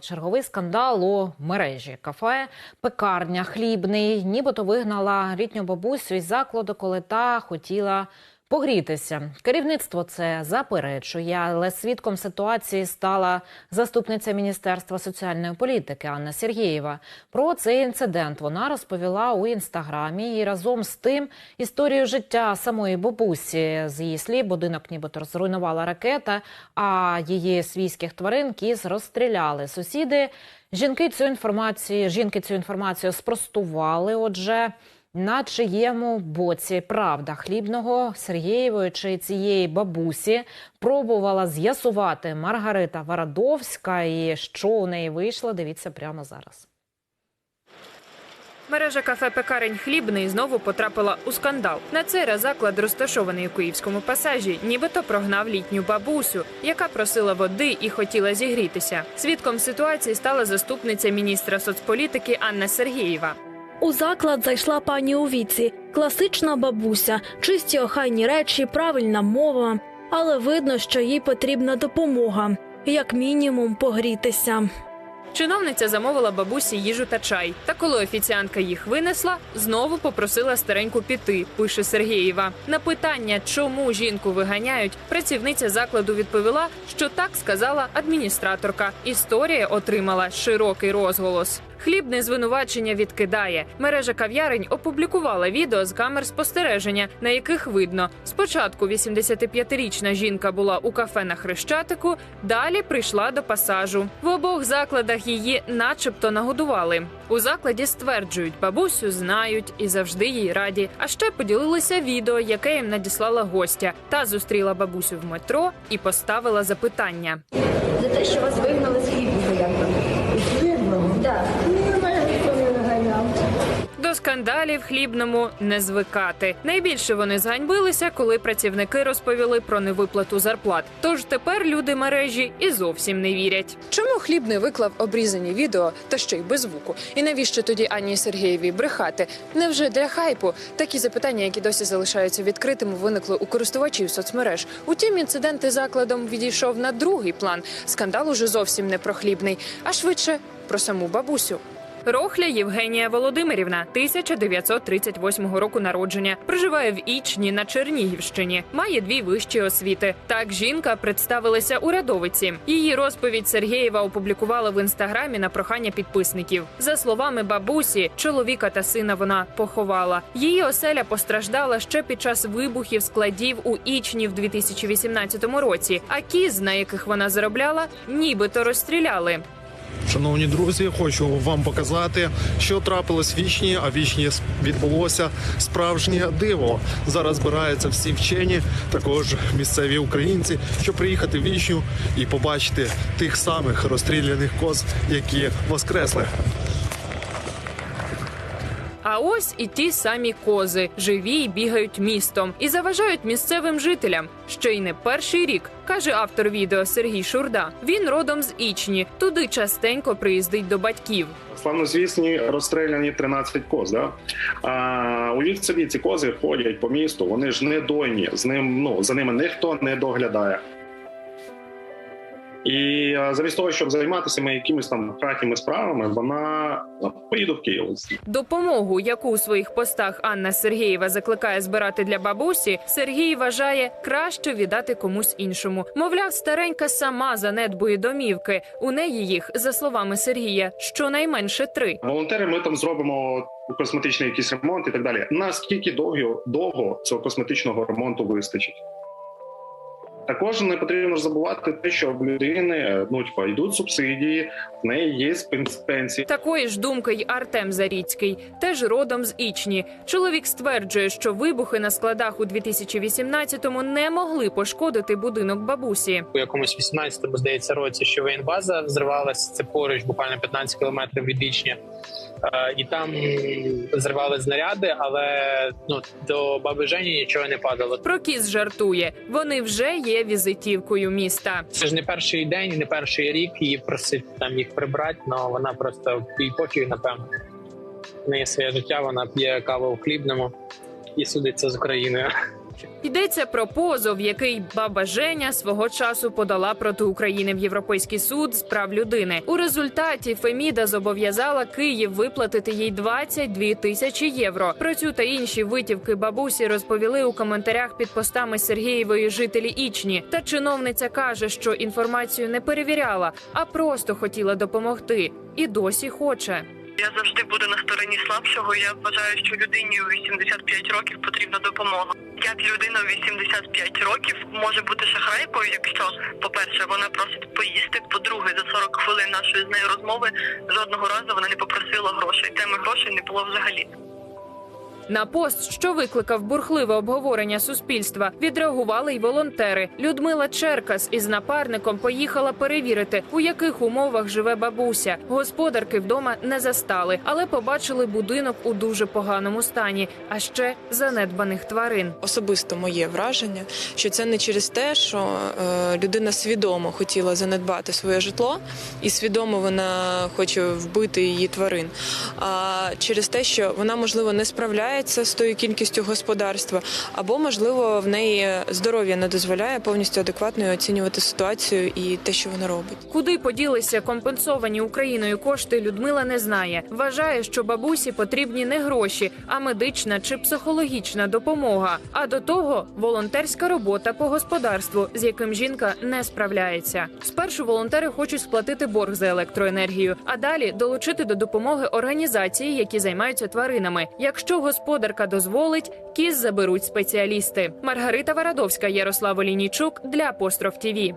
Черговий скандал у мережі. Кафе, пекарня, хлібний, нібито вигнала літню бабусю із закладу, коли та хотіла погрітися. Керівництво це заперечує, але свідком ситуації стала заступниця міністерства соціальної політики Анна Сергієва. Про цей інцидент вона розповіла у інстаграмі і разом з тим історію життя самої бабусі. З її слів, будинок нібито зруйнувала ракета, а її свійських тварин кіз розстріляли. Сусіди жінки цю інформацію, жінки цю інформацію спростували. Отже. На чиєму боці правда хлібного Сергієвої чи цієї бабусі пробувала з'ясувати Маргарита Варадовська, і що у неї вийшло, дивіться прямо зараз. Мережа кафе пекарень хлібний знову потрапила у скандал. На цей раз заклад, розташований у київському пасажі, нібито прогнав літню бабусю, яка просила води і хотіла зігрітися. Свідком ситуації стала заступниця міністра соцполітики Анна Сергієва. У заклад зайшла пані у віці, класична бабуся, чисті охайні речі, правильна мова. Але видно, що їй потрібна допомога, як мінімум погрітися. Чиновниця замовила бабусі їжу та чай. Та коли офіціантка їх винесла, знову попросила стареньку піти. Пише Сергієва. На питання, чому жінку виганяють, працівниця закладу відповіла, що так сказала адміністраторка. Історія отримала широкий розголос. Хлібне звинувачення відкидає. Мережа кав'ярень опублікувала відео з камер спостереження, на яких видно: спочатку 85-річна жінка була у кафе на Хрещатику, далі прийшла до пасажу. В обох закладах її, начебто, нагодували. У закладі стверджують, бабусю знають і завжди їй раді. А ще поділилися відео, яке їм надіслала гостя. Та зустріла бабусю в метро і поставила запитання. За те, що вас вигнали з хлібного як там? Хлібного? Так. Скандалів хлібному не звикати. Найбільше вони зганьбилися, коли працівники розповіли про невиплату зарплат. Тож тепер люди мережі і зовсім не вірять. Чому хлібний виклав обрізані відео та ще й без звуку? І навіщо тоді Анні Сергієвій брехати? Невже для хайпу такі запитання, які досі залишаються відкритими, виникли у користувачів соцмереж? Утім, інцидент із закладом відійшов на другий план. Скандал уже зовсім не про хлібний, а швидше про саму бабусю. Рохля Євгенія Володимирівна, 1938 року народження, проживає в Ічні на Чернігівщині, має дві вищі освіти. Так жінка представилася урядовиці. Її розповідь Сергієва опублікувала в інстаграмі на прохання підписників. За словами бабусі, чоловіка та сина вона поховала. Її оселя постраждала ще під час вибухів складів у Ічні в 2018 році. А кіз, на яких вона заробляла, нібито розстріляли. Шановні друзі, хочу вам показати, що трапилось вічні. А вічні відбулося справжнє диво. Зараз збираються всі вчені, також місцеві українці, щоб приїхати в вічню і побачити тих самих розстріляних коз, які воскресли. А ось і ті самі кози живі й бігають містом і заважають місцевим жителям. Ще й не перший рік, каже автор відео Сергій Шурда. Він родом з Ічні. Туди частенько приїздить до батьків. Славнозвісні розстріляні 13 коз. Да? А, уявіть собі, ці кози ходять по місту, вони ж не дойні, з ним, ну, за ними ніхто не доглядає. І замість того, щоб займатися ми якимись там хатніми справами, вона ну, поїде в Київ. Допомогу, яку у своїх постах Анна Сергієва закликає збирати для бабусі, Сергій вважає краще віддати комусь іншому. Мовляв, старенька сама занедбує домівки. У неї їх, за словами Сергія, щонайменше три. Волонтери, ми там зробимо косметичний якийсь ремонт і так далі. Наскільки довго, довго цього косметичного ремонту вистачить? Також не потрібно забувати те, що в людини ну типа йдуть субсидії, в неї є пен- пенсії. Такої ж думки й Артем Заріцький, теж родом з Ічні. Чоловік стверджує, що вибухи на складах у 2018-му не могли пошкодити будинок бабусі. у якомусь 18-му, здається, році, що воєнбаза взривалась це поруч, буквально 15 кілометрів від Ічні. Е, і там зривали знаряди, але ну до баби Жені нічого не падало. Про кіз жартує. Вони вже є візитівкою міста. Це ж не перший день, не перший рік її просить там їх прибрати, але вона просто і поки напевно. В неї своє життя, вона п'є каву в хлібному і судиться з Україною. Йдеться про позов, який баба Женя свого часу подала проти України в Європейський суд з прав людини. У результаті Феміда зобов'язала Київ виплатити їй 22 тисячі євро. Про цю та інші витівки бабусі розповіли у коментарях під постами Сергієвої жителі Ічні. Та чиновниця каже, що інформацію не перевіряла, а просто хотіла допомогти, і досі хоче. Я завжди буду на стороні слабшого. Я вважаю, що людині у 85 років потрібна допомога. Як людина у 85 років може бути шахрайкою, якщо, по-перше, вона просить поїсти, по-друге, за 40 хвилин нашої з нею розмови жодного разу вона не попросила грошей. Теми грошей не було взагалі. На пост, що викликав бурхливе обговорення суспільства, відреагували й волонтери. Людмила Черкас із напарником поїхала перевірити, у яких умовах живе бабуся. Господарки вдома не застали, але побачили будинок у дуже поганому стані, а ще занедбаних тварин. Особисто моє враження, що це не через те, що е, людина свідомо хотіла занедбати своє житло, і свідомо вона хоче вбити її тварин, а через те, що вона можливо не справляється з тою кількістю господарства, або можливо в неї здоров'я не дозволяє повністю адекватно оцінювати ситуацію і те, що вона робить. Куди поділися компенсовані Україною кошти, Людмила не знає. Вважає, що бабусі потрібні не гроші, а медична чи психологічна допомога. А до того волонтерська робота по господарству, з яким жінка не справляється. Спершу волонтери хочуть сплатити борг за електроенергію, а далі долучити до допомоги організації, які займаються тваринами. Якщо господарка дозволить, кіз заберуть спеціалісти. Маргарита Варадовська, Ярослав Олінічук для Апостроф ТІВІ.